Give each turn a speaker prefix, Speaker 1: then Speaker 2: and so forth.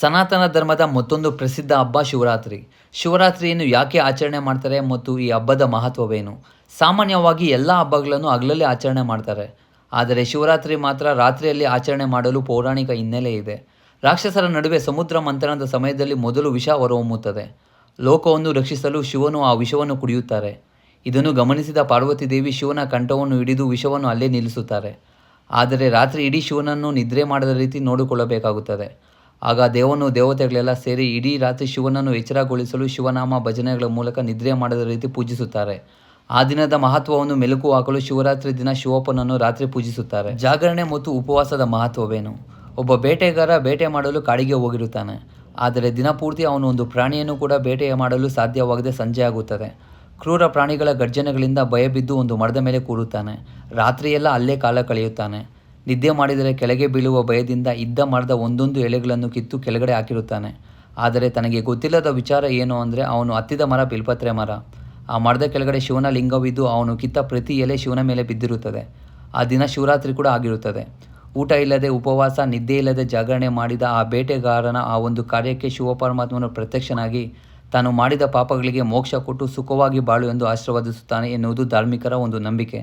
Speaker 1: ಸನಾತನ ಧರ್ಮದ ಮತ್ತೊಂದು ಪ್ರಸಿದ್ಧ ಹಬ್ಬ ಶಿವರಾತ್ರಿ. ಶಿವರಾತ್ರಿಯನ್ನು ಯಾಕೆ ಆಚರಣೆ ಮಾಡ್ತಾರೆ ಮತ್ತು ಈ ಹಬ್ಬದ ಮಹತ್ವವೇನು? ಸಾಮಾನ್ಯವಾಗಿ ಎಲ್ಲ ಹಬ್ಬಗಳನ್ನು ಹಗಲಲ್ಲಿ ಆಚರಣೆ ಮಾಡ್ತಾರೆ. ಆದರೆ ಶಿವರಾತ್ರಿ ಮಾತ್ರ ರಾತ್ರಿಯಲ್ಲಿ ಆಚರಣೆ ಮಾಡಲು ಪೌರಾಣಿಕ ಹಿನ್ನೆಲೆ ಇದೆ. ರಾಕ್ಷಸರ ನಡುವೆ ಸಮುದ್ರ ಮಂಥನದ ಸಮಯದಲ್ಲಿ ಮೊದಲು ವಿಷ ಹೊರಹೊಮ್ಮುತ್ತದೆ. ಲೋಕವನ್ನು ರಕ್ಷಿಸಲು ಶಿವನು ಆ ವಿಷವನ್ನು ಕುಡಿಯುತ್ತಾರೆ. ಇದನ್ನು ಗಮನಿಸಿದ ಪಾರ್ವತಿ ದೇವಿ ಶಿವನ ಕಂಠವನ್ನು ಹಿಡಿದು ವಿಷವನ್ನು ಅಲ್ಲೇ ನಿಲ್ಲಿಸುತ್ತಾರೆ. ಆದರೆ ರಾತ್ರಿ ಇಡೀ ಶಿವನನ್ನು ನಿದ್ರೆ ಮಾಡದ ರೀತಿ ನೋಡಿಕೊಳ್ಳಬೇಕಾಗುತ್ತದೆ. ಆಗ ದೇವನು ದೇವತೆಗಳೆಲ್ಲ ಸೇರಿ ಇಡೀ ರಾತ್ರಿ ಶಿವನನ್ನು ಎಚ್ಚರಗೊಳಿಸಲು ಶಿವನಾಮ ಭಜನೆಗಳ ಮೂಲಕ ನಿದ್ರೆ ಮಾಡದ ರೀತಿ ಪೂಜಿಸುತ್ತಾರೆ. ಆ ದಿನದ ಮಹತ್ವವನ್ನು ಮೆಲುಕು ಹಾಕಲು ಶಿವರಾತ್ರಿ ದಿನ ಶಿವಪ್ಪನನ್ನು ರಾತ್ರಿ ಪೂಜಿಸುತ್ತಾರೆ. ಜಾಗರಣೆ ಮತ್ತು ಉಪವಾಸದ ಮಹತ್ವವೇನು? ಒಬ್ಬ ಬೇಟೆಗಾರ ಬೇಟೆ ಮಾಡಲು ಕಾಡಿಗೆ ಹೋಗಿರುತ್ತಾನೆ. ಆದರೆ ದಿನಪೂರ್ತಿ ಅವನು ಒಂದು ಪ್ರಾಣಿಯನ್ನು ಕೂಡ ಬೇಟೆ ಮಾಡಲು ಸಾಧ್ಯವಾಗದೆ ಸಂಜೆಯಾಗುತ್ತದೆ ಕ್ರೂರ ಪ್ರಾಣಿಗಳ ಗರ್ಜನೆಗಳಿಂದ ಭಯಬಿದ್ದು ಒಂದು ಮರದ ಮೇಲೆ ಕೂರುತ್ತಾನೆ. ರಾತ್ರಿಯೆಲ್ಲ ಅಲ್ಲೇ ಕಾಲ ಕಳೆಯುತ್ತಾನೆ. ನಿದ್ದೆ ಮಾಡಿದರೆ ಕೆಳಗೆ ಬೀಳುವ ಭಯದಿಂದ ಇದ್ದ ಮರದ ಒಂದೊಂದು ಎಲೆಗಳನ್ನು ಕಿತ್ತು ಕೆಳಗಡೆ ಹಾಕಿರುತ್ತಾನೆ. ಆದರೆ ತನಗೆ ಗೊತ್ತಿಲ್ಲದ ವಿಚಾರ ಏನು ಅಂದರೆ ಅವನು ಹತ್ತಿದ ಮರ ಬಿಲ್ಪತ್ರೆ ಮರ. ಆ ಮರದ ಕೆಳಗಡೆ ಶಿವನ ಲಿಂಗವಿದ್ದು ಅವನು ಕಿತ್ತ ಪ್ರತಿ ಎಲೆ ಶಿವನ ಮೇಲೆ ಬಿದ್ದಿರುತ್ತದೆ. ಆ ದಿನ ಶಿವರಾತ್ರಿ ಕೂಡ ಆಗಿರುತ್ತದೆ. ಊಟ ಇಲ್ಲದೆ ಉಪವಾಸ, ನಿದ್ದೆ ಇಲ್ಲದೆ ಜಾಗರಣೆ ಮಾಡಿದ ಆ ಬೇಟೆಗಾರನ ಆ ಒಂದು ಕಾರ್ಯಕ್ಕೆ ಶಿವಪರಮಾತ್ಮನು ಪ್ರತ್ಯಕ್ಷನಾಗಿ ತಾನು ಮಾಡಿದ ಪಾಪಗಳಿಗೆ ಮೋಕ್ಷ ಕೊಟ್ಟು ಸುಖವಾಗಿ ಬಾಳು ಎಂದು ಆಶೀರ್ವದಿಸುತ್ತಾನೆ ಎನ್ನುವುದು ಧಾರ್ಮಿಕರ ಒಂದು ನಂಬಿಕೆ.